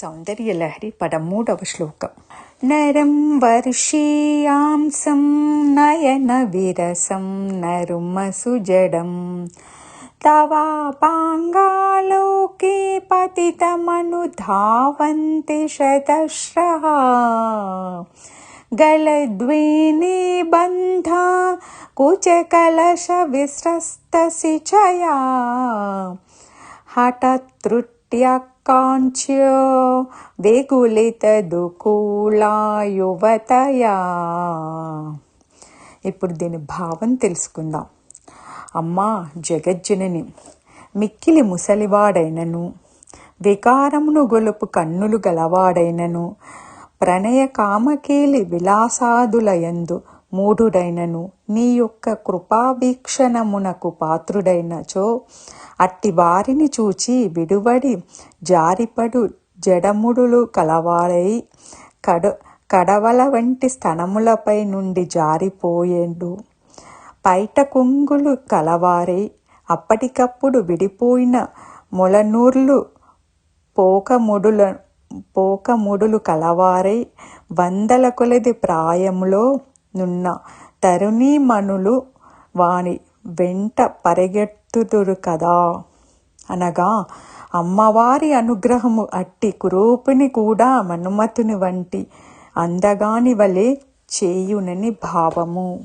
सौन्दर्यलहरी पदमूडव पदमूडवश्लोकं नरं वर्षीयांसं नयनविरसं नरुमसु तवापाङ्गालोके पतितमनुधावन्ति शतश्रः गलद्विनिबन्धा बन्धा कुचकलशविस्रस्तसिचया हठत्रुट्यक् काञ्च्य యువతయా ఇప్పుడు దీని భావం తెలుసుకుందాం. అమ్మా జగజ్జనని మిక్కిలి ముసలివాడైనను వికారమును గొలుపు కన్నులు గలవాడైనను ప్రణయ కామకేలి విలాసాదులయందు మూఢుడైనను. నీ యొక్క కృపావీక్షణమునకు పాత్రుడైనచో అట్టి వారిని చూచి విడువడి జారిపడు జడముడులు కలవారై కడ కడవల వంటి స్థనములపై నుండి జారిపోయేండు. పైట కొంగులు కలవారై అప్పటికప్పుడు విడిపోయిన మొలనూర్లు పోకముడుల పోకముడులు కలవారై వందల కొలది ప్రాయములో నున్న. తరుణీమణులు వాని వెంట పరిగెత్తుదురు కదా. అనగా అమ్మవారి అనుగ్రహము అట్టి కురూపిని కూడా మనుమతుని వంటి అందగాని వలె చేయునని భావము.